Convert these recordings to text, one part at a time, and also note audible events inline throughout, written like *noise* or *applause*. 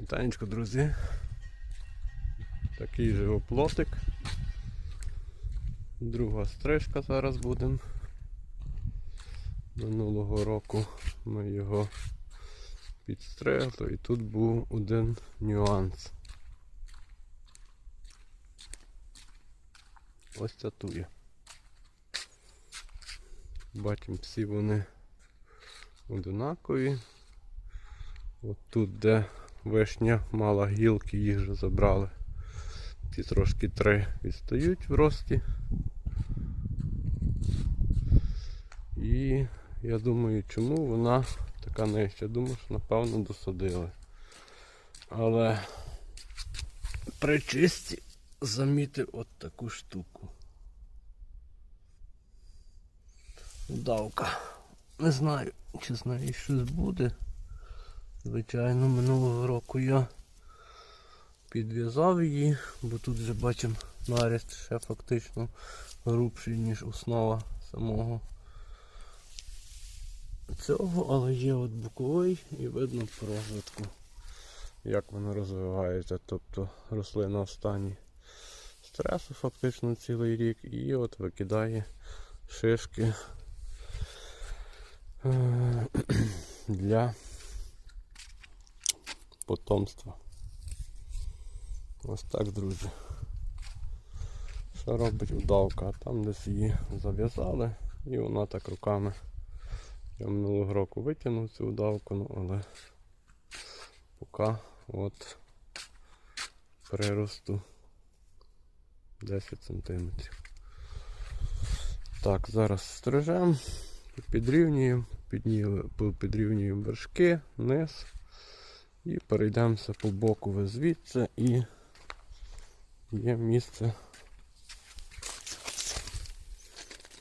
Вітанечко, друзі. Такий же оплотик. Друга стрижка зараз будемо. Минулого року ми його підстригли і тут був один нюанс. Ось туя. Бачимо, всі вони одинакові. От тут, де вишня мала гілки, їх вже забрали. Ці трошки три відстають в рості. І я думаю, чому вона така нижча. Думаю, що напевно досадили. Але при чисті замітив от таку штуку. Удавка. Не знаю, чи з нею щось буде. Звичайно, минулого року я підв'язав її, бо тут вже бачимо наріст ще фактично грубший, ніж основа самого цього, але є от боковий і видно по розвитку, як воно розвивається. Тобто рослина в стані стресу фактично цілий рік і от викидає шишки е, *clears throat* для потомства. Ось так, друзі. Що робить удавка? Там десь її зав'язали і вона так руками. Я минулого року витягнув цю удавку, ну але поки от приросту 10 см. Так, зараз стрижемо, підрівнюємо, підрівнюємо вершки, низ. І перейдемося по боку звідси і є місце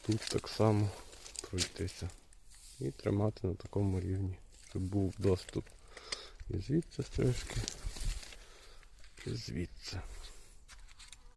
тут так само пройтися. І тримати на такому рівні, щоб був доступ і звідси стрижки, і звідси.